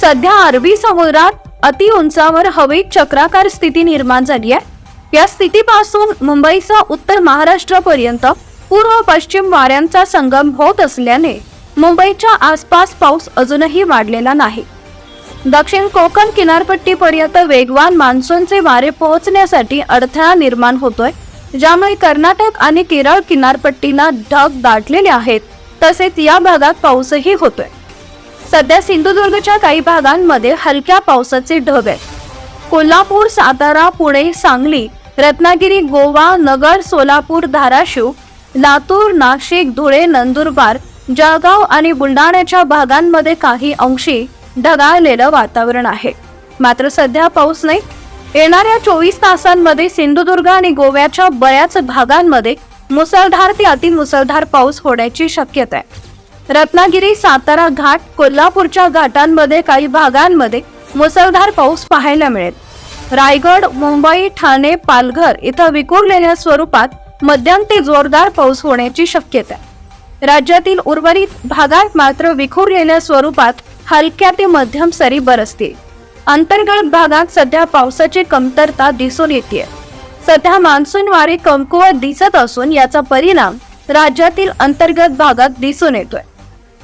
सध्या अरबी समुद्रात अति उंचावर हवेत चक्राकार स्थिती निर्माण झाली आहे. या स्थितीपासून मुंबईसह उत्तर महाराष्ट्रापर्यंत पूर्व पश्चिम वाऱ्यांचा संगम होत असल्याने मुंबईच्या आसपास पाऊस अजूनही वाढलेला नाही. दक्षिण कोकण किनारपट्टीपर्यंत वेगवान मान्सूनचे वारे पोहोचण्यासाठी अडथळा निर्माण होतोय. ज्यामुळे कर्नाटक आणि केरळ किनारपट्टीला ढग दाटलेले आहेत. तसेच या भागात पाऊसही होतोय. सध्या सिंधुदुर्गच्या काही भागांमध्ये हलक्या पावसाचे ढग आहेत. कोल्हापूर सातारा पुणे सांगली रत्नागिरी गोवा नगर सोलापूर धाराशिव लातूर नाशिक धुळे नंदुरबार जळगाव आणि बुलढाण्याच्या भागांमध्ये काही अंशी ढगाळलेलं वातावरण आहे. मात्र सध्या पाऊस नाही. येणाऱ्या चोवीस तासांमध्ये सिंधुदुर्ग आणि गोव्याच्या बऱ्याच भागांमध्ये मुसळधार ते अतिमुसळधार पाऊस होण्याची शक्यता आहे. रत्नागिरी सातारा घाट कोल्हापूरच्या घाटांमध्ये काही भागांमध्ये मुसळधार पाऊस पाहायला मिळेल. रायगड मुंबई ठाणे पालघर इथं विखुरलेल्या स्वरूपात मध्यम ते जोरदार पाऊस होण्याची शक्यता राज्यातील उर्वरित भागात मात्र विखुरलेल्या स्वरूपात हलक्या ते मध्यम सरी बरसतील. अंतर्गत भागात सध्या पावसाची कमतरता दिसून येते सध्या मान्सून वारे कमकुवत दिसत असून याचा परिणाम राज्यातील अंतर्गत भागात दिसून येतोय.